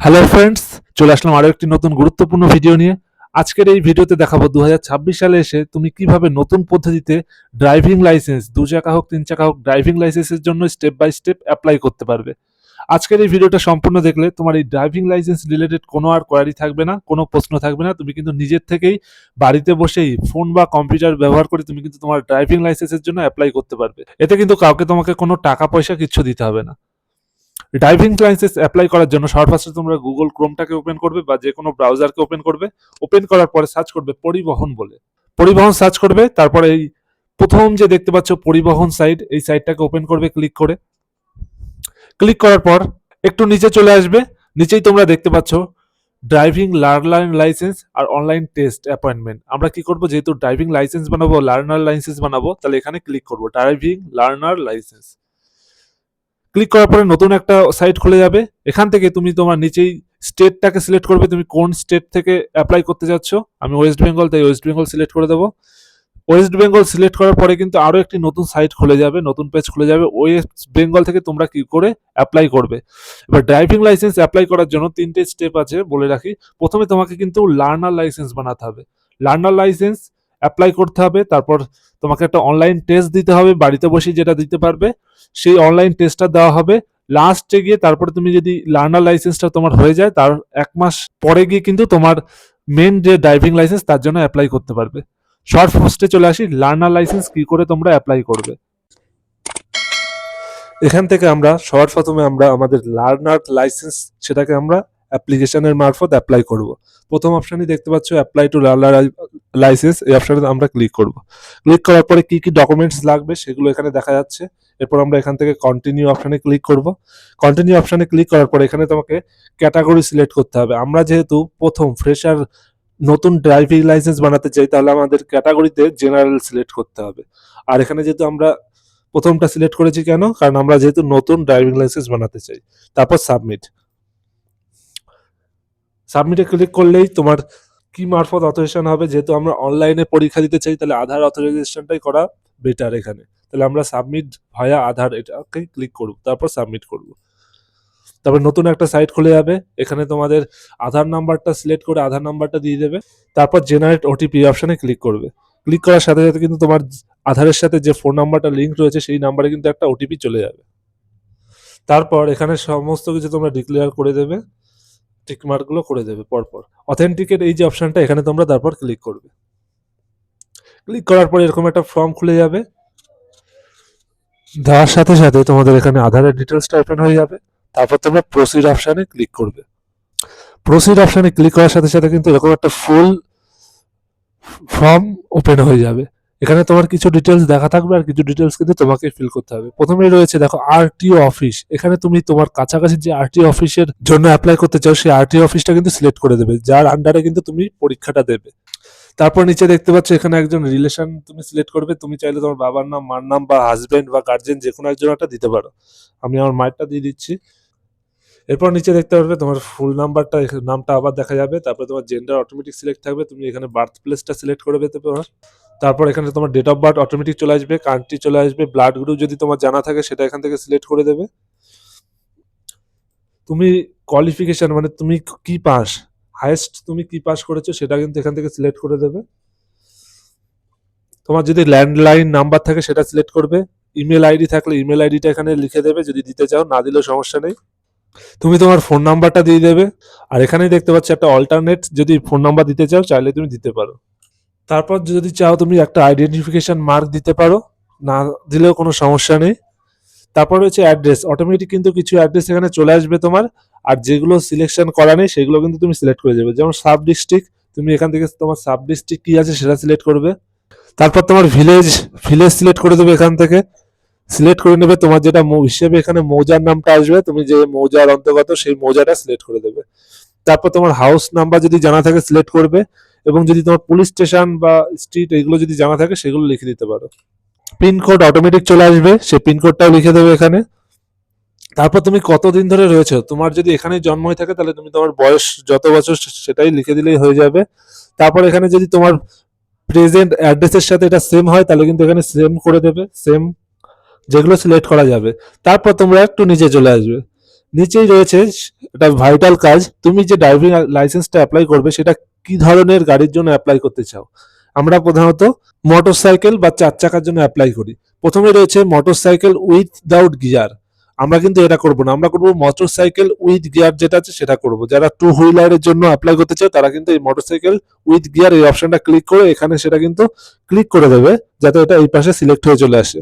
Hello friends চলে আসলাম আরও একটি নতুন গুরুত্বপূর্ণ ভিডিও নিয়ে। আজকের এই ভিডিওতে দেখাবো দু হাজার ছাব্বিশ সালে এসে তুমি কীভাবে নতুন পদ্ধতিতে ড্রাইভিং লাইসেন্স দু চাকা হোক, তিন চাকা হোক ড্রাইভিং লাইসেন্সের জন্য স্টেপ বাই স্টেপ অ্যাপ্লাই করতে পারবে। আজকের এই ভিডিওটা সম্পূর্ণ দেখলে তোমার এই ড্রাইভিং লাইসেন্স রিলেটেড কোনো আর কোয়ারি থাকবে না, কোনো প্রশ্ন থাকবে না। তুমি কিন্তু নিজের থেকেই বাড়িতে বসেই ফোন বা কম্পিউটার ব্যবহার করে তুমি কিন্তু তোমার ড্রাইভিং লাইসেন্সের জন্য অ্যাপ্লাই করতে পারবে। এতে কিন্তু কাউকে তোমাকে কোনো টাকা পয়সা কিচ্ছু দিতে হবে না। ড্রাইভিং লাইসেন্স অ্যাপ্লাই করার জন্য সবার ফার্স্টে তোমরা গুগল ক্রোমটাকে ওপেন করবে বা যে কোনো ব্রাউজারকে ওপেন করবে। ওপেন করার পরে সার্চ করবে পরিবহন বলে। পরিবহন সার্চ করবে, তারপরে এই প্রথম যে দেখতে পাচ্ছ পরিবহন সাইট এই সাইটটাকে ওপেন করবে ক্লিক করে। ক্লিক করার পর একটু নিচে চলে আসবে, নিচেই তোমরা দেখতে পাচ্ছ ড্রাইভিং লার্নার লাইসেন্স আর অনলাইন টেস্ট অ্যাপয়েন্টমেন্ট আমরা কি করব? যেহেতু ড্রাইভিং লাইসেন্স বানাবো লার্নার লাইসেন্স বানাবো, তাহলে এখানে ক্লিক করব। ড্রাইভিং লার্নার লাইসেন্স ক্লিক করার পরে নতুন একটা সাইট খুলে যাবে। এখান থেকে তুমি তোমার নিচেই স্টেটটাকে সিলেক্ট করবে। তুমি কোন স্টেট থেকে অ্যাপ্লাই করতে যাচ্ছ। আমি ওয়েস্ট বেঙ্গল তাই ওয়েস্ট বেঙ্গল সিলেক্ট করে দেবো। ওয়েস্ট বেঙ্গল সিলেক্ট করার পরে কিন্তু আরও একটি নতুন সাইট খুলে যাবে, নতুন পেজ খুলে যাবে। ওয়েস্ট বেঙ্গল থেকে তোমরা কি করে অ্যাপ্লাই করবে? এবার ড্রাইভিং লাইসেন্স অ্যাপ্লাই করার জন্য তিনটে স্টেপ আছে বলে রাখি। প্রথমে তোমাকে কিন্তু লার্নার লাইসেন্স বানাতে হবে। লার্নার লাইসেন্স অ্যাপ্লাই করতে হবে, তারপর তোমাকে একটা অনলাইন টেস্ট দিতে হবে, বাড়িতে বসে যেটা দিতে পারবে, সেই অনলাইন টেস্টটা দেওয়া হবে। লাস্টে গিয়ে তারপরে তুমি যদি লার্নার লাইসেন্সটা তোমার হয়ে যায়, তার এক মাস পরে গিয়ে কিন্তু তোমার মেন যে ড্রাইভিং লাইসেন্স তার জন্য অ্যাপ্লাই করতে পারবে। শর্ট ফার্স্টে চলে আসি লার্নার লাইসেন্স কি করে তোমরা অ্যাপ্লাই করবে। এখান থেকে আমরা, সবার প্রথমে আমরা আমাদের লার্নার লাইসেন্স সেটাকে আমরা অ্যাপ্লিকেশনের মারফত অ্যাপ্লাই করব। প্রথম অপশনই দেখতে পাচ্ছ অ্যাপ্লাই টু লার্নার লাইসেন্স এই অপশনে আমরা ক্লিক করব। ক্লিক করার পরে কি কি ডকুমেন্টস লাগবে সেগুলো এখানে দেখা যাচ্ছে। এরপর আমরা এখান থেকে কন্টিনিউ অপশনে ক্লিক করব। কন্টিনিউ অপশনে ক্লিক করার পরে এখানে তোমাকে ক্যাটাগরি সিলেক্ট করতে হবে। আমরা যেহেতু প্রথম ফ্রেশার নতুন ড্রাইভিং লাইসেন্স বানাতে চাই, তাহলে আমাদের ক্যাটাগরিতে জেনারেল সিলেক্ট করতে হবে। আর এখানে যেহেতু আমরা প্রথমটা সিলেক্ট করেছি কেন? কারণ আমরা যেহেতু নতুন ড্রাইভিং লাইসেন্স বানাতে চাই। তারপর সাবমিট সাবমিটে ক্লিক করলেই তোমার কি মারফত অথরাইজেশন হবে? যেহেতু আমরা অনলাইনে পরীক্ষা দিতে চাই, তাহলে আধার অথরাইজেশনটাই করা বেটার এখানে। তাহলে আমরা সাবমিট ভায়া আধার এটাকে ক্লিক করব, তারপর সাবমিট করব। তারপর নতুন একটা সাইট খুলে যাবে, এখানে তোমাদের আধার নাম্বারটা সিলেক্ট করে আধার নাম্বারটা দিয়ে দেবে, তারপর জেনারেট ওটিপি অপশানে ক্লিক করবে। ক্লিক করার সাথে সাথে কিন্তু তোমার আধারের সাথে যে ফোন নাম্বারটা লিঙ্ক রয়েছে, সেই নাম্বারে কিন্তু একটা ওটিপি চলে যাবে। তারপর এখানে সমস্ত কিছু তোমরা ডিক্লেয়ার করে দেবে। টিক মার্কগুলো করে দেবে পরপর। অথেন্টিকেট এই যে অপশানটা এখানে তোমরা তারপর ক্লিক করবে। ক্লিক করার পর এরকম একটা ফর্ম খুলে যাবে। দেওয়ার সাথে সাথে তোমাদের এখানে আধারের ডিটেলসটা ওপেন হয়ে যাবে। তারপর তোমরা প্রসিড অপশানে ক্লিক করবে। প্রসিড অপশানে ক্লিক করার সাথে সাথে কিন্তু এরকম একটা ফুল ফর্ম ওপেন হয়ে যাবে। এখানে তোমার কিছু ডিটেলস দেখা থাকবে আর কিছু ডিটেলস কিন্তু তোমাকে ফিল করতে হবে। প্রথমেই রয়েছে দেখো আরটিও অফিস এখানে তুমি তোমার কাছাকাছি যে আরটিও অফিসের জন্য অ্যাপ্লাই করতে চাও, সেই আরটিও অফিসটা কিন্তু সিলেক্ট করে দেবে। যার আন্ডারে কিন্তু তুমি পরীক্ষাটা দেবে। তারপর নিচে দেখতে পাচ্ছ, এখানে একজন রিলেশন তুমি সিলেক্ট করবে। তুমি চাইলে তোমার বাবার নাম, মার নাম বা হাজবেন্ড বা গার্জেন যে কোনো একজন একটা দিতে পারো। আমি আমার মায়েরটা দিয়ে দিচ্ছি। এরপর নিচে দেখতে পারবে, তোমার ফুল নাম্বারটা নামটা আবার দেখা যাবে। তারপর তোমার জেন্ডার অটোমেটিক সিলেক্ট থাকবে। তুমি এখানে বার্থ প্লেসটা সিলেক্ট করে পেতে পারো। তারপর এখানে তোমার ডেট অফ বার্থ অটোমেটিক চলে আসবে কান্ট্রি চলে আসবে ব্লাড গ্রুপ যদি তোমার জানা থাকে সেটা এখান থেকে সিলেক্ট করে দেবে। তুমি কোয়ালিফিকেশন মানে তুমি কি পাস হাইয়েস্ট তুমি কি পাস করেছ সেটা কিন্তু এখান থেকে সিলেক্ট করে দেবে। তোমার যদি ল্যান্ডলাইন নাম্বার থাকে সেটা সিলেক্ট করবে। ইমেল আইডি থাকলে ইমেল আইডিটা এখানে লিখে দেবে, যদি দিতে চাও, না দিলেও সমস্যা নেই। তুমি তোমার ফোন নাম্বারটা দিয়ে দেবে। আর এখানেই দেখতে পাচ্ছ একটা অল্টারনেট যদি ফোন নাম্বার দিতে চাও, চাইলে তুমি দিতে পারো। তারপর যদি চাও তুমি একটা আইডেন্টিফিকেশন মার্ক দিতে পারো, না দিলেও কোনো সমস্যা নেই। তারপর হচ্ছে অ্যাড্রেস অটোমেটিক কিন্তু কিছু অ্যাড্রেস এখানে চলে আসবে তোমার, আর যেগুলো সিলেকশন করা নেই সেগুলো কিন্তু তুমি সিলেক্ট করে দেবে। যেমন সাব ডিস্ট্রিক্ট তুমি এখান থেকে তোমার সাব ডিস্ট্রিক্ট কি আছে সেটা সিলেক্ট করবে। তারপর তোমার ভিলেজ ভিলেজ সিলেক্ট করে দেবে এখান থেকে। সিলেক্ট করে নেবে তোমার যেটা হিসেবে এখানে মৌজার নামটা আসবে, তুমি যে মৌজার অন্তর্গত সেই মৌজাটা সিলেক্ট করে দেবে। তারপর তোমার হাউস নাম্বার যদি জানা থাকে সিলেক্ট করবে। এবং যদি তোমার পুলিশ স্টেশন বা স্ট্রিট এগুলো যদি জানা থাকে, সেগুলো লিখে দিতে পারো। পিনকোড অটোমেটিক চলে আসবে, সেই পিনকোডটাও লিখে দেবে এখানে। তারপর তুমি কতদিন ধরে রয়েছো? তোমার যদি এখানে জন্ম হয়ে থাকে, তাহলে তুমি তোমার বয়স যত বছর, সেটাই লিখে দিলেই হয়ে যাবে। তারপর এখানে যদি তোমার প্রেজেন্ট অ্যাড্রেসের সাথে এটা সেম হয়, তাহলে কিন্তু এখানে সেম করে দেবে সেম যেগুলো সিলেক্ট করা যাবে। তারপর তোমরা একটু নিচে চলে আসবে। নিচেই রয়েছে এটা ভাইটাল কাজ। তুমি যে ড্রাইভিং লাইসেন্সটা অ্যাপ্লাই করবে, সেটা কি ধরনের গাড়ির জন্য অ্যাপ্লাই করতে চাও? আমরা প্রধানত মোটরসাইকেল বা চার চাকার জন্য অ্যাপ্লাই করি। প্রথমে রয়েছে মোটরসাইকেল উইথআউট গিয়ার আমরা কিন্তু এটা করব না। আমরা করব মোটরসাইকেল উইথ গিয়ার যেটা আছে, সেটা করব। যারা টু হুইলারের জন্য অ্যাপ্লাই করতে চায় তারা কিন্তু এই মোটরসাইকেল উইথ গিয়ার এই অপশনটা ক্লিক করে এখানে সেটা কিন্তু ক্লিক করে দেবে, যাতে এটা এই পাশে সিলেক্ট হয়ে চলে আসে।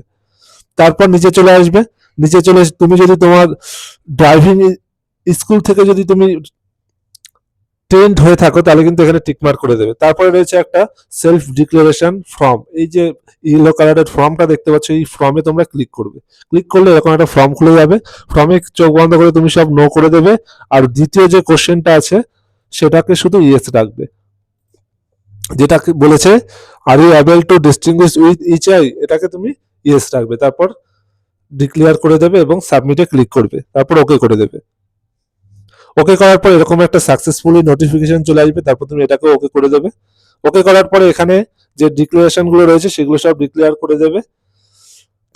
তারপর নিচে চলে আসবে। নিচে চলে তুমি যদি তোমার ড্রাইভিং স্কুল থেকে যদি তুমি ট্রেন্ড হয়ে থাকো, তাহলে কিন্তু এখানে টিকমার্ক করে দেবে। তারপরে রয়েছে একটা সেলফ ডিক্লারেশন ফর্ম এই যে ইয়েলো কালারের ফর্মটা দেখতে পাচ্ছ, এই ফর্মে তোমরা ক্লিক করবে। ক্লিক করলে এরকম একটা ফর্ম খুলে যাবে। ফর্মে চোখ বন্ধ করে তুমি সব নো করে দেবে। আর দ্বিতীয় যে কোশ্চেনটা আছে, সেটাকে শুধু ইয়েস রাখবে। যেটাকে বলেছে are you able to distinguish with each eye এটাকে তুমি ইয়েস রাখবে। তারপর ডিক্লেয়ার করে দেবে এবং সাবমিটে ক্লিক করবে। তারপর ওকে করে দেবে। ওকে করার পর এরকম একটা সাকসেসফুলি নোটিফিকেশন চলে আসবে, তারপর তুমি এটাকে ওকে করে দেবে। ওকে করার পরে এখানে যে ডিক্লারেশনগুলো রয়েছে, সেগুলো সব ডিক্লেয়ার করে দেবে।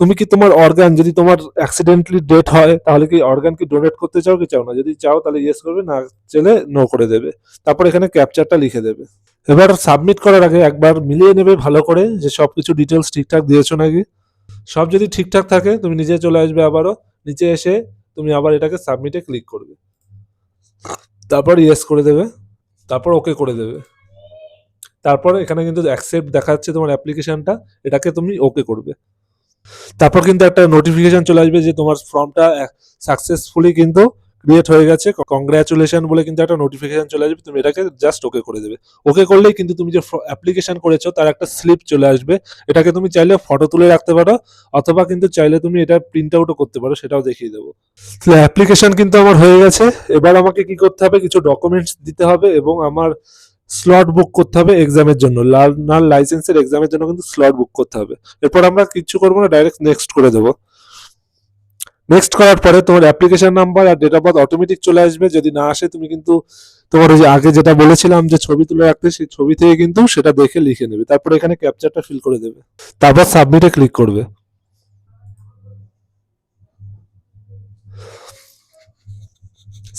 তুমি কি তোমার অর্গান যদি তোমার অ্যাক্সিডেন্টলি ডেট হয়, তাহলে কি অর্গান কি ডোনেট করতে চাও, কি চাও না? যদি চাও, তাহলে ইয়েস করবে, না চাইলে নো করে দেবে। তারপর এখানে ক্যাপচারটা লিখে দেবে। এবার সাবমিট করার আগে একবার মিলিয়ে নেবে ভালো করে, যে সবকিছু ডিটেলস ঠিকঠাক দিয়েছ নাকি? সব যদি ঠিকঠাক থাকে, তুমি নিজে চলে আসবে আবারও, নিচে এসে তুমি আবার এটাকে সাবমিটে ক্লিক করবে। তারপর ইয়েস করে দেবে, তারপর ওকে করে দেবে। তারপর এখানে কিন্তু অ্যাকসেপ্ট দেখাচ্ছে তোমার অ্যাপ্লিকেশনটা এটাকে তুমি ওকে করবে। তারপর কিন্তু একটা নোটিফিকেশন চলে আসবে যে তোমার ফর্মটা সাকসেসফুলি কিন্তু ক্রিয়েট হয়ে গেছে কংগ্রাচুলেশন বলে কিন্তু একটা নোটিফিকেশন চলে আসবে, তুমি এটাকে জাস্ট ওকে করে দেবে। ওকে করলেই কিন্তু তুমি যে অ্যাপ্লিকেশন করেছ, তার একটা স্লিপ চলে আসবে। এটাকে তুমি চাইলে ফটো তুলে রাখতে পারো, অথবা কিন্তু চাইলে তুমি এটা প্রিন্ট আউটও করতে পারো, সেটাও দেখিয়ে দেবো। অ্যাপ্লিকেশন কিন্তু আমার হয়ে গেছে। এবার আমাকে কি করতে হবে, কিছু ডকুমেন্টস দিতে হবে এবং আমার স্লট বুক করতে হবে এক্সামের জন্য। লার্নার লাইসেন্সের এক্সামের জন্য কিন্তু স্লট বুক করতে হবে। এরপর আমরা কিছু করব না ডাইরেক্ট নেক্সট করে দেবো। নেক্সট করার পরে তোমার অ্যাপ্লিকেশন নাম্বার আর ডেট অফ বার্থ অটোমেটিক চলে আসবে। যদি না আসে, তুমি কিন্তু তোমার ওই যে আগে যেটা বলেছিলাম যে ছবি তুলে রাখতে, সেই ছবি থেকে কিন্তু সেটা দেখে লিখে নেবে। তারপর এখানে ক্যাপচারটা ফিল করে দেবে। তারপর সাবমিটে ক্লিক করবে।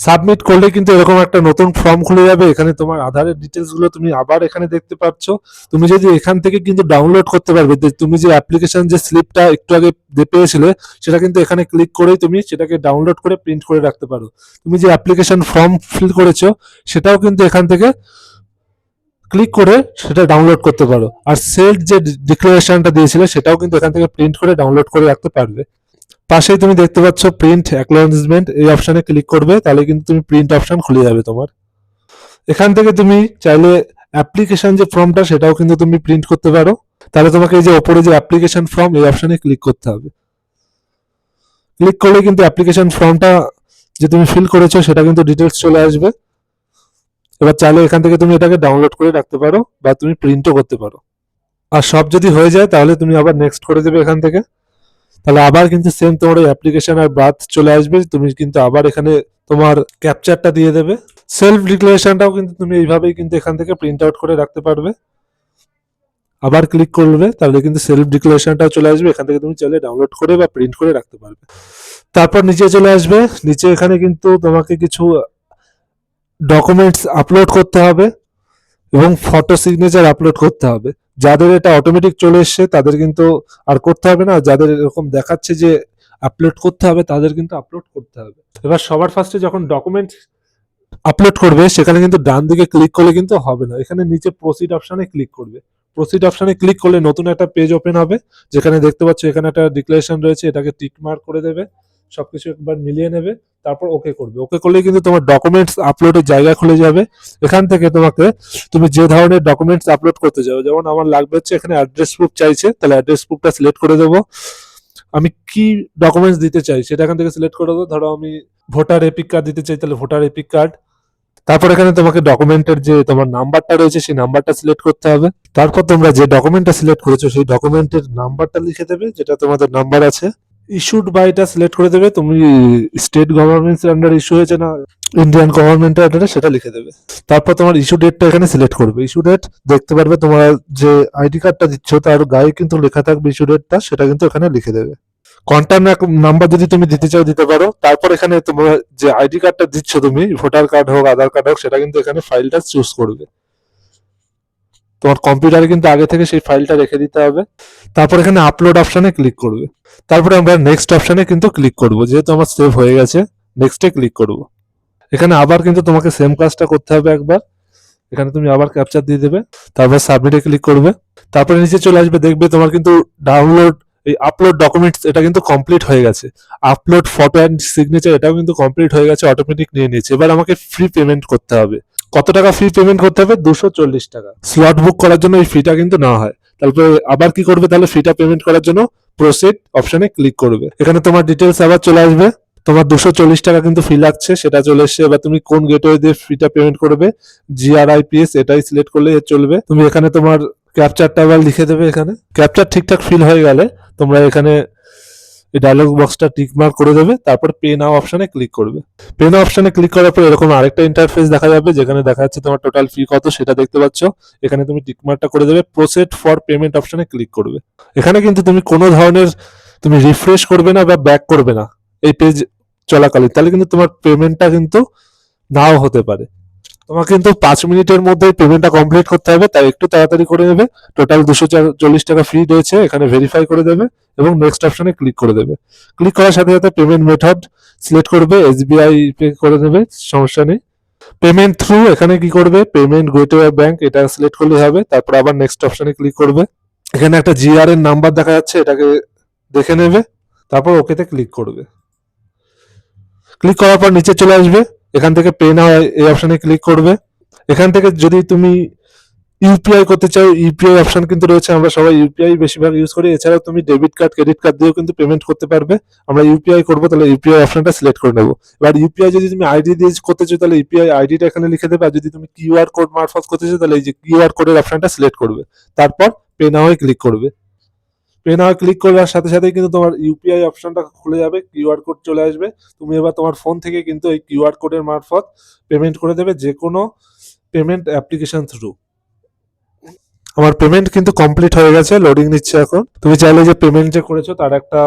সাবমিট করলে কিন্তু এরকম একটা নতুন ফর্ম খুলে যাবে। এখানে তোমার আধারের ডিটেলসগুলো তুমি আবার এখানে দেখতে পাচ্ছ তুমি যদি এখান থেকে কিন্তু ডাউনলোড করতে পারবে তুমি যে অ্যাপ্লিকেশন যে স্লিপটা একটু আগে পেয়েছিলে, সেটা কিন্তু এখানে ক্লিক করেই তুমি সেটাকে ডাউনলোড করে প্রিন্ট করে রাখতে পারো। তুমি যে অ্যাপ্লিকেশন ফর্ম ফিল করেছ, সেটাও কিন্তু এখান থেকে ক্লিক করে সেটা ডাউনলোড করতে পারো। আর সেল যে ডিক্লারেশনটা দিয়েছিলে, সেটাও কিন্তু এখান থেকে প্রিন্ট করে ডাউনলোড করে রাখতে পারবে। পাশেই তুমি দেখতে পাচ্ছ প্রিন্ট অ্যাকনোলেজমেন্ট এই অপশনে ক্লিক করবে, তাহলে কিন্তু তুমি প্রিন্ট অপশন খুলে যাবে তোমার। এখান থেকে তুমি চাইলে অ্যাপ্লিকেশন যে ফর্মটা সেটাও কিন্তু তুমি প্রিন্ট করতে পারো। তাহলে তোমাকে এই যে ওপরে যে অ্যাপ্লিকেশন ফর্ম এই অপশনে ক্লিক করতে হবে। ক্লিক করলে কিন্তু অ্যাপ্লিকেশন ফর্মটা যে তুমি ফিল করেছ, সেটা কিন্তু ডিটেলস চলে আসবে। এবার চাইলে এখান থেকে তুমি এটাকে ডাউনলোড করে রাখতে পারো, বা তুমি প্রিন্টও করতে পারো। আর সব যদি হয়ে যায়, তাহলে তুমি আবার নেক্সট করে দেবে এখান থেকে। তাহলে আবার কিন্তু সেম তোমার ওই অ্যাপ্লিকেশন আর বাদ চলে আসবে, তুমি কিন্তু আবার এখানে তোমার ক্যাপচারটা দিয়ে দেবে। সেলফ ডিক্লারেশনটাও কিন্তু তুমি এইভাবেই কিন্তু এখান থেকে প্রিন্ট আউট করে রাখতে পারবে। আবার ক্লিক করবে তাহলে কিন্তু সেলফ ডিক্লারেশনটাও চলে আসবে, এখান থেকে তুমি চাইলে ডাউনলোড করে বা প্রিন্ট করে রাখতে পারবে। তারপর নিচে চলে আসবে, নিচে এখানে কিন্তু তোমাকে কিছু ডকুমেন্টস আপলোড করতে হবে এবং ফটো সিগনেচার আপলোড করতে হবে। যাদের এটা অটোমেটিক চলে এসছে তাদের কিন্তু আর করতে হবে না। যাদের এরকম দেখাচ্ছে যে আপলোড করতে হবে তাদের কিন্তু আপলোড করতে হবে। এবার সবার ফার্স্টে যখন ডকুমেন্ট আপলোড করবে সেখানে কিন্তু ডান দিকে ক্লিক করলে কিন্তু হবে না। এখানে নিচে প্রসিড অপশানে ক্লিক করবে। প্রসিড অপশানে ক্লিক করলে নতুন একটা পেজ ওপেন হবে যেখানে দেখতে পাচ্ছ এখানে একটা ডিক্লারেশন রয়েছে এটাকে টিক মার্ক করে দেবে। সবকিছু একবার মিলিয়ে নেবে, তারপর ওকে করবে। ওকে করলে কিন্তু তোমার ডকুমেন্টস আপলোডের জায়গা খুলে যাবে। এখান থেকে তোমাকে তুমি যে ধরনের ডকুমেন্টস আপলোড করতে যাও যেমন আমার লাগবে হচ্ছে এখানে অ্যাড্রেস প্রুফ চাইছে, তাহলে অ্যাড্রেস প্রুফটা সিলেক্ট করে দেবো। আমি কি ডকুমেন্টস দিতে চাই সেটা এখান থেকে সিলেক্ট করে দেবো। ধরো আমি ভোটার এপিক কার্ড দিতে চাই, তাহলে ভোটার এপিক কার্ড তারপর এখানে তোমাকে ডকুমেন্টের যে তোমার নাম্বারটা রয়েছে, সেই নাম্বারটা সিলেক্ট করতে হবে। তারপর তোমরা যে ডকুমেন্টটা সিলেক্ট করেছ, সেই ডকুমেন্টের নাম্বারটা লিখে দেবে, যেটা তোমাদের নাম্বার আছে। ইস্যুড বাইটা সিলেক্ট করে দেবে, তুমি স্টেট গভর্নমেন্টের আন্ডার ইস্যু হয়েছে না ইন্ডিয়ান গভর্নমেন্টের আন্ডারে সেটা লিখে দেবে। তারপর তোমার ইস্যু ডেটটা এখানে সিলেক্ট করবে। ইস্যু ডেট দেখতে পারবে তোমার যে আইডি কার্ডটা দিচ্ছ, তার গায়ে কিন্তু লেখা থাকবে ইস্যু ডেটটা সেটা কিন্তু এখানে লিখে দেবে। কন্ট্যাক্ট নাম্বার যদি তুমি দিতে চাও, দিতে পারো। তারপর এখানে তোমার যে আইডি কার্ডটা দিচ্ছ তুমি ভোটার কার্ড হোক আধার কার্ড হোক, সেটা কিন্তু এখানে ফাইলটা চুজ করবে। তোমার কম্পিউটারে কিন্তু আগে থেকে সেই ফাইলটা রেখে দিতে হবে। তারপর এখানে আপলোড অপশনে ক্লিক করবে। তারপরে আমরা নেক্সট অপশনে কিন্তু ক্লিক করব। যেহেতু আমার সেভ হয়ে গেছে নেক্সটে ক্লিক করব। এখানে আবার কিন্তু তোমাকে সেম কাজটা করতে হবে একবার। এখানে তুমি আবার ক্যাপচার দিয়ে দেবে, তারপর সাবমিটে ক্লিক করবে। তারপরে নিচে চলে আসবে, দেখবে তোমার কিন্তু ডাউনলোড এই আপলোড ডকুমেন্টস এটা কিন্তু কমপ্লিট হয়ে গেছে। আপলোড ফটো অ্যান্ড সিগনেচার এটাও কিন্তু কমপ্লিট হয়ে গেছে অটোমেটিক নিয়ে নিয়েছে। এবার আমাকে ফ্রি পেমেন্ট করতে হবে। কত টাকা ফ্রি পেমেন্ট করতে হবে? দুশো চল্লিশ টাকা। স্লট বুক করার জন্য এই ফিটা কিন্তু নেওয়া হয়। তারপরে আবার কি করবে? তাহলে ফিটা পেমেন্ট করার জন্য প্রসিড অপশনে ক্লিক করবে। এখানে তোমার ডিটেলস আবার চলে আসবে। তোমার দুশো চল্লিশ টাকা কিন্তু ফি লাগছে। সেটা চলে এসছে। এবার তুমি কোন গেটওয়ে দিয়ে ফিটা পেমেন্ট করবে? জিআরআইপিএস এটাই সিলেক্ট করলে চলবে। তুমি এখানে তোমার ক্যাপচারটা আবার লিখে দেবে এখানে। ক্যাপচার ঠিকঠাক ফিল হয়ে গেলে তোমরা এখানে এই ডায়লগ বক্সটা টিক মার্ক করে দেবে, তারপর পে নাও অপশনে ক্লিক করবে। পে নাও অপশনে ক্লিক করার পর এরকম আরেকটা ইন্টারফেস দেখা যাবে, যেখানে দেখা যাচ্ছে তোমার টোটাল ফি কত, সেটা দেখতে পাচ্ছ। এখানে তুমি টিক মার্কটা করে দেবে প্রসেড ফর পেমেন্ট অপশনে ক্লিক করবে। এখানে কিন্তু তুমি কোনো ধরনের তুমি রিফ্রেশ করবে না বা ব্যাক করবে না, এই পেজ চলাকালীন। তাহলে কিন্তু তোমার পেমেন্টটা কিন্তু নাও হতে পারে। তোমার কিন্তু পাঁচ মিনিটের মধ্যে পেমেন্টটা কমপ্লিট করতে হবে, তাই একটু তাড়াতাড়ি করে নেবে। টোটাল দুশো চল্লিশ টাকা ফ্রি রয়েছে, এখানে ভেরিফাই করে দেবে এবং নেক্সট অপশনে ক্লিক করে দেবে। ক্লিক করার সাথে সাথে পেমেন্ট মেথড সিলেক্ট করবে এসবিআই পে করে দেবে, সমস্যা নেই। পেমেন্ট থ্রু এখানে কি করবে? পেমেন্ট গেটওয়ে ব্যাংক এটা সিলেক্ট করলে হবে, তারপর আবার নেক্সট অপশনে ক্লিক করবে। এখানে একটা জিআর এর নাম্বার দেখা যাচ্ছে, এটাকে দেখে নেবে, তারপর ওকেতে ক্লিক করবে। ক্লিক করার পর নিচে চলে আসবে এখান থেকে পে নাও এই অপশনে ক্লিক করবে। এখান থেকে যদি তুমি ইউপিআই করতে চাও ইউপিআই অপশন কিন্তু রয়েছে। আমরা সবাই ইউপিআই বেশিরভাগ ইউজ করি। এছাড়াও তুমি ডেবিট কার্ড ক্রেডিট কার্ড দিয়েও কিন্তু পেমেন্ট করতে পারবে। আমরা ইউপিআই করব, তাহলে ইউপিআই অপশনটা সিলেক্ট করে নেব। এবার ইউপিআই যদি তুমি আইডি দিয়ে করতে চাও, তাহলে ইউপিআই আইডিটা এখানে লিখে দেবে। আর যদি তুমি কিউআর কোড মারফত করতে চাও, তাহলে এই যে কিউআর কোডের অপশনটা সিলেক্ট করবে। তারপর পে নাও ক্লিক করবে। পে নাও ক্লিক করার সাথে সাথে কিন্তু তোমার ইউপিআই অপশনটা খুলে যাবে কিউআর কোড চলে আসবে। তুমি এবার তোমার ফোন থেকে কিন্তু এই কিউআর কোডের মারফত পেমেন্ট করে দেবে যে কোনো পেমেন্ট অ্যাপ্লিকেশন থ্রু আমার পেমেন্ট কিন্তু কমপ্লিট হয়ে গেছে লোডিং নিচ্ছে এখন। তুমি চাইলে যে পেমেন্ট যে করেছ, তার একটা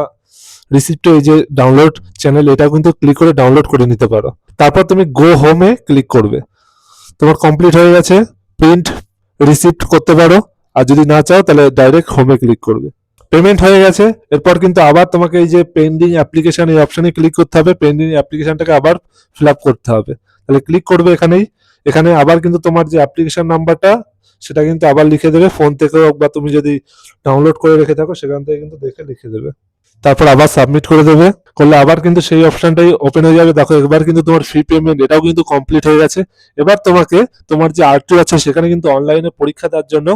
রিসিপ্ট এই যে ডাউনলোড চ্যানেল এটা কিন্তু ক্লিক করে ডাউনলোড করে নিতে পারো। তারপর তুমি গো হোমে ক্লিক করবে। তোমার কমপ্লিট হয়ে গেছে প্রিন্ট রিসিপ্ট করতে পারো। আর যদি না চাও, তাহলে ডাইরেক্ট হোমে ক্লিক করবে। পেমেন্ট হয়ে গেছে। এরপর কিন্তু আবার তোমাকে এই যে পেন্ডিং অ্যাপ্লিকেশন এই অপশনে ক্লিক করতে হবে। পেন্ডিং অ্যাপ্লিকেশনটাকে আবার ফিল আপ করতে হবে। তাহলে ক্লিক করবে এখানেই। এখানে আবার কিন্তু তোমার যে অ্যাপ্লিকেশন নাম্বারটা সেটা কিন্তু আবার লিখে দেবে। ফোন থেকে হোক বা তুমি যদি ডাউনলোড করে রেখে থাকো, সেখান থেকে কিন্তু দেখে লিখে দেবে। তারপর আবার সাবমিট করে দেবে। করলে আবার কিন্তু সেই অপশনটাই ওপেন হয়ে যাবে। দেখো, এবার কিন্তু তোমার ফি পেমেন্ট এটাও কিন্তু কমপ্লিট হয়ে গেছে। এবার তোমাকে তোমার যে আরটিও আছে, সেখানে কিন্তু অনলাইনে পরীক্ষা দেওয়ার জন্য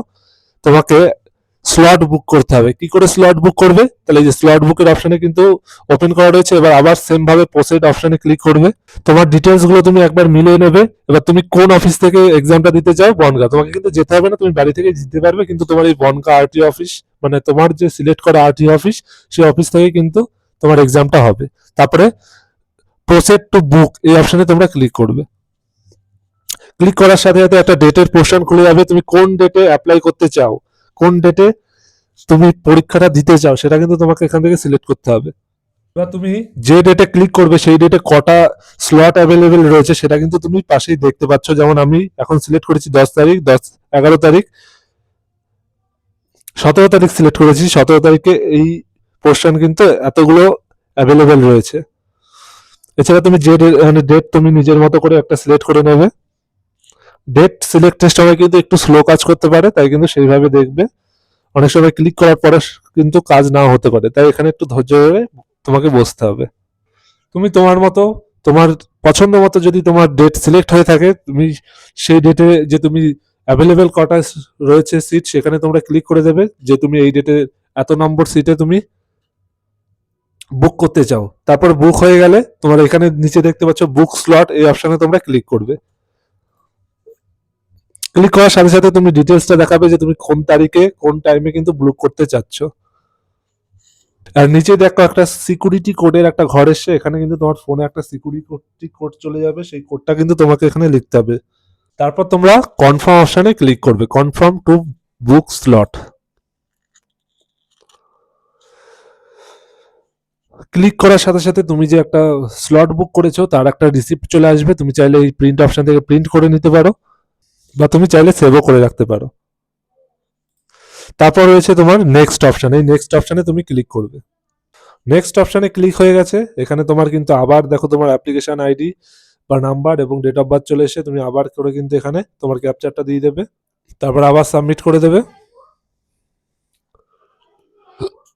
তোমাকে স্লট বুক করতে হবে। কি করে স্লট বুক করবে? তাহলে যে স্লট বুকের অপশনে কিন্তু ওপেন করা রয়েছে। এবার আবার সেম ভাবে প্রসিড অপশনে ক্লিক করবে। তোমার ডিটেলসগুলো তুমি একবার মিলিয়ে নেবে। এবার তুমি কোন অফিস থেকে এক্সামটা দিতে চাও? বনগা। তোমাকে কিন্তু যেতে হবে না। তুমি বাড়ি থেকে দিতে পারবে। কিন্তু তোমার এই বনগা আরটি অফিস মানে তোমার যে সিলেক্ট করা আরটি অফিস সেই অফিস থেকে কিন্তু তোমার এক্সামটা হবে। তারপরে প্রসেড টু বুক এই অপশনে তোমরা ক্লিক করবে। ক্লিক করার সাথে সাথে একটা ডেটের পোর্শন খুলে যাবে। তুমি কোন ডেটে অ্যাপ্লাই করতে চাও? কোন ডেটে তুমি পরীক্ষাটা দিতে চাও সেটা কিন্তু তোমাকে এখান থেকে সিলেক্ট করতে হবে। এবার তুমি যে ডেটে ক্লিক করবে সেই ডেটে কটা স্লট অ্যাভেলেবেল রয়েছে সেটা কিন্তু তুমি পাশেই দেখতে পাচ্ছ। যেমন আমি এখন সিলেক্ট করেছি দশ তারিখ দশ এগারো তারিখ। সতেরো তারিখ সিলেক্ট করেছি সতেরো তারিখে এই পোর্শন কিন্তু এতগুলো অ্যাভেলেবেল রয়েছে। এছাড়া তুমি যে মানে ডেট তুমি নিজের মতো করে একটা সিলেক্ট করে নেবে। ডেট সিলেক্টের সময় কিন্তু একটু স্লো কাজ করতে পারে, তাই কিন্তু সেইভাবে দেখবে। অনেক সময় ক্লিক করার পরে কিন্তু কাজ নাও হতে পারে, তাই এখানে একটু ধৈর্য ধরে তোমাকে বসতে হবে। তুমি তোমার মতো, তোমার পছন্দ মতো যদি তোমার ডেট সিলেক্ট হয়ে থাকে, তুমি সেই ডেটে যে তুমি অ্যাভেলেবেল কটা রয়েছে সিট সেখানে তোমরা ক্লিক করে দেবে যে তুমি এই ডেটে এত নম্বর সিটে তুমি বুক করতে চাও। তারপর বুক হয়ে গেলে তোমার এখানে নিচে দেখতে পাচ্ছ বুক স্লট এই অপশনে তোমরা ক্লিক করবে। ক্লিক করার সাথে সাথে তুমি ডিটেলসটা দেখাবে যে তুমি কোন তারিখে, কোন টাইমে কিন্তু বুক করতে চাচ্ছ। আর নিচে দেখো একটা সিকিউরিটি কোডের একটা ঘর এসছে, এখানে কিন্তু তোমার ফোনে একটা সিকিউরিটি কোড চলে যাবে, সেই কোডটা কিন্তু তোমাকে এখানে লিখতে হবে। তারপর তোমরা কনফার্ম অপশনে ক্লিক করবে confirm to book slot click করার সাথে সাথে তুমি যে একটা স্লট বুক করেছ, তার একটা রিসিপ্ট চলে আসবে, তুমি চাইলে এই প্রিন্ট অপশন থেকে প্রিন্ট করে নিতে পারো। বা তুমি চাইলে সেভও করে রাখতে পারো। তারপর রয়েছে তোমার নেক্সট অপশান এই নেক্সট অপশানে তুমি ক্লিক করবে। নেক্সট অপশানে ক্লিক হয়ে গেছে, এখানে তোমার কিন্তু আবার দেখো তোমার অ্যাপ্লিকেশন আইডি বা নাম্বার এবং ডেট অফ বার্থ চলে এসে তুমি আবার করে কিন্তু এখানে তোমার ক্যাপচারটা দিয়ে দেবে। তারপর আবার সাবমিট করে দেবে।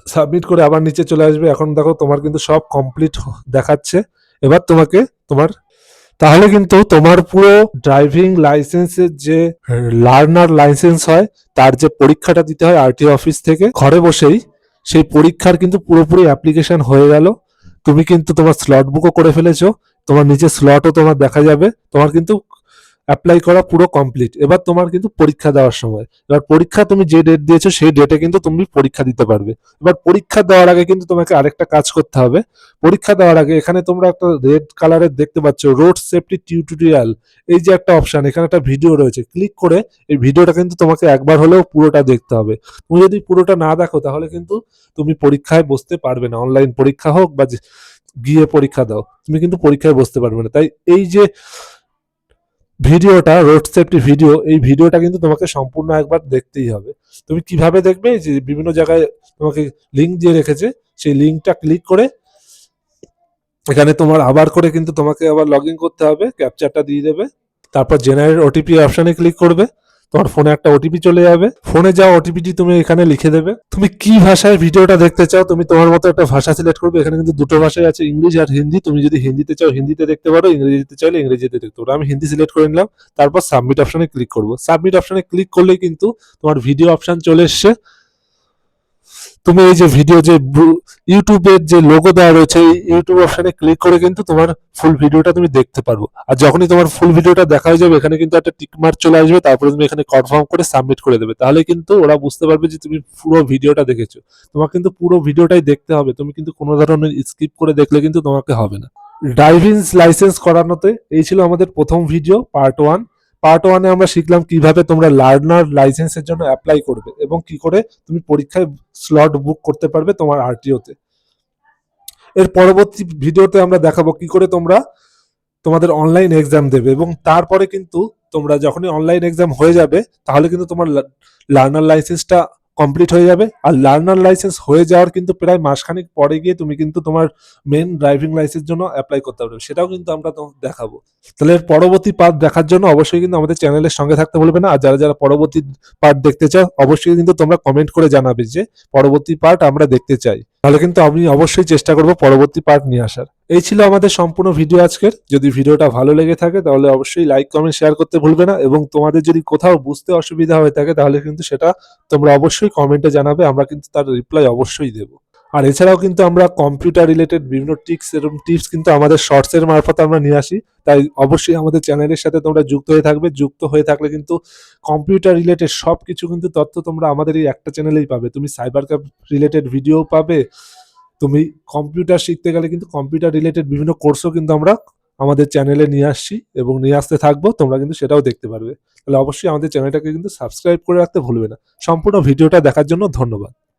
সাবমিট করে আবার নিচে চলে আসবে। এখন দেখো তোমার কিন্তু সব কমপ্লিট দেখাচ্ছে। এবার তোমাকে তোমার তাহলে কিন্তু তোমার পুরো ড্রাইভিং লাইসেন্সের যে লার্নার লাইসেন্স হয়, তার যে পরীক্ষাটা দিতে হয় আরটি অফিস থেকে, ঘরে বসেই সেই পরীক্ষার কিন্তু পুরোপুরি অ্যাপ্লিকেশন হয়ে গেল। তুমি কিন্তু তোমার স্লট বুকও করে ফেলেছো, তোমার নিচে স্লটও তোমার দেখা যাবে, তোমার কিন্তু অ্যাপ্লাই করা পুরো কমপ্লিট এবার তোমার কিন্তু পরীক্ষা দেওয়ার সময়। এবার পরীক্ষা তুমি যে ডেট দিয়েছ, সেই ডেটে কিন্তু তুমি পরীক্ষা দিতে পারবে। এবার পরীক্ষা দেওয়ার আগে কিন্তু তোমাকে আরেকটা কাজ করতে হবে। পরীক্ষা দেওয়ার আগে এখানে তোমরা একটা রেড কালারের দেখতে পাচ্ছ রোড সেফটি টিউটোরিয়াল এই যে একটা অপশান এখানে একটা ভিডিও রয়েছে। ক্লিক করে এই ভিডিওটা কিন্তু তোমাকে একবার হলেও পুরোটা দেখতে হবে। তুমি যদি পুরোটা না দেখো, তাহলে কিন্তু তুমি পরীক্ষায় বসতে পারবে না। অনলাইন পরীক্ষা হোক বা গিয়ে পরীক্ষা দাও। তুমি কিন্তু পরীক্ষায় বসতে পারবে না। তাই এই যে ভিডিওটা রোড সেফটি ভিডিও এই ভিডিওটা কিন্তু তোমাকে সম্পূর্ণ একবার দেখতেই হবে। তুমি কীভাবে দেখবে? যে বিভিন্ন জায়গায় তোমাকে লিঙ্ক দিয়ে রেখেছে, সেই লিঙ্কটা ক্লিক করে এখানে তোমার আবার করে কিন্তু তোমাকে আবার লগ করতে হবে ক্যাপচারটা দিয়ে দেবে, তারপর জেনারেট ওটিপি অপশানে ক্লিক করবে। তোমার ফোনে একটা ওটিপি চলে যাবে। ফোনে যাওয়া ওটিপিটি তুমি এখানে লিখে দেবে। তুমি কি ভাষায় ভিডিওটা দেখতে চাও, তুমি তোমার মতো একটা ভাষা সিলেক্ট করবে। এখানে কিন্তু দুটো ভাষায় আছে, ইংলিশ আর হিন্দি। তুমি যদি হিন্দিতে চাও, হিন্দিতে দেখতে পারো, ইংরেজিতে চাইলে ইংরেজিতে দেখতে পারো। আমি হিন্দি সিলেক্ট করে নিলাম, তারপর সাবমিট অপশনে ক্লিক করব। সাবমিট অপশনে ক্লিক করলে কিন্তু তোমার ভিডিও অপশন চলে এসছে। তুমি এই যে ভিডিও যে ব্রু- ইউটিউবের যে লোগো দেওয়া রয়েছে ইউটিউব অপশনে ক্লিক করে কিন্তু তোমার ফুল ভিডিওটা তুমি দেখতে পারব আর যখনই তোমার ফুল ভিডিওটা দেখা হয়ে যাবে, এখানে কিন্তু একটা টিকমার্ক চলে আসবে, তারপরে তুমি এখানে কনফার্ম করে সাবমিট করে দেবে। তাহলে কিন্তু ওরা বুঝতে পারবে যে তুমি পুরো ভিডিওটা দেখেছ। তোমার কিন্তু পুরো ভিডিওটাই দেখতে হবে। তুমি কিন্তু কোনো ধরনের স্কিপ করে দেখলে কিন্তু তোমাকে হবে না। ড্রাইভিং লাইসেন্স করানোতে এই ছিল আমাদের প্রথম ভিডিও পার্ট ওয়ান পার্ট ওয়ানে আমরা শিখলাম কীভাবে তোমরা লার্নার লাইসেন্সের জন্য অ্যাপ্লাই করবে এবং কি করে তুমি পরীক্ষায় স্লট বুক করতে পারবে তোমার আরটিওতে এর পরবর্তী ভিডিওতে আমরা দেখাবো কি করে তোমরা তোমাদের অনলাইন এক্সাম দেবে এবং তারপরে কিন্তু তোমরা যখনই অনলাইন এক্সাম হয়ে যাবে, তাহলে কিন্তু তোমার লার্নার লাইসেন্সটা কমপ্লিট হয়ে যাবে আর লার্নার লাইসেন্স হয়ে যাওয়ার কিন্তু প্রায় মাসখানেক পরে গিয়ে তুমি কিন্তু তোমার মেন ড্রাইভিং লাইসেন্স জন্য অ্যাপ্লাই করতে পারবে। সেটাও কিন্তু আমরা দেখাবো। তাহলে এর পরবর্তী পার্ট দেখার জন্য অবশ্যই কিন্তু আমাদের চ্যানেলের সঙ্গে থাকতে বলবে না। আর যারা যারা পরবর্তী পার্ট দেখতে চাও, অবশ্যই কিন্তু তোমরা কমেন্ট করে জানাবে যে পরবর্তী পার্ট আমরা দেখতে চাই। তাহলে কিন্তু আমি অবশ্যই চেষ্টা করব পরবর্তী পার্ট নিয়ে আসার। এই ছিল আমাদের সম্পূর্ণ ভিডিও আজকের। যদি ভিডিওটা ভালো লেগে থাকে, তাহলে অবশ্যই লাইক কমেন্ট শেয়ার করতে ভুলবে না। এবং তোমাদের যদি কোথাও বুঝতে অসুবিধা হয়ে থাকে, তাহলে কিন্তু সেটা তোমরা অবশ্যই কমেন্টে জানাবে। আমরা কিন্তু তার রিপ্লাই অবশ্যই দেবো। আর এছাড়াও কিন্তু আমরা কম্পিউটার রিলেটেড বিভিন্ন টিপস এরকম টিপস কিন্তু আমাদের শর্টসের মারফত আমরা নিয়ে আসি। তাই অবশ্যই আমাদের চ্যানেলের সাথে তোমরা যুক্ত হয়ে থাকবে। যুক্ত হয়ে থাকলে কিন্তু কম্পিউটার রিলেটেড সব কিছু কিন্তু তথ্য তোমরা আমাদের এই একটা চ্যানেলেই পাবে। তুমি সাইবার ক্যাফ রিলেটেড ভিডিও পাবে তুমি কম্পিউটার শিখতে গেলে কিন্তু কম্পিউটার রিলেটেড বিভিন্ন কোর্সও কিন্তু আমরা আমাদের চ্যানেলে নিয়ে আসছি এবং নিয়ে আসতে থাকব, তোমরা কিন্তু সেটাও দেখতে পারবে। তাহলে অবশ্যই আমাদের চ্যানেলটাকে কিন্তু সাবস্ক্রাইব করে রাখতে ভুলবে না। সম্পূর্ণ ভিডিওটা দেখার জন্য ধন্যবাদ।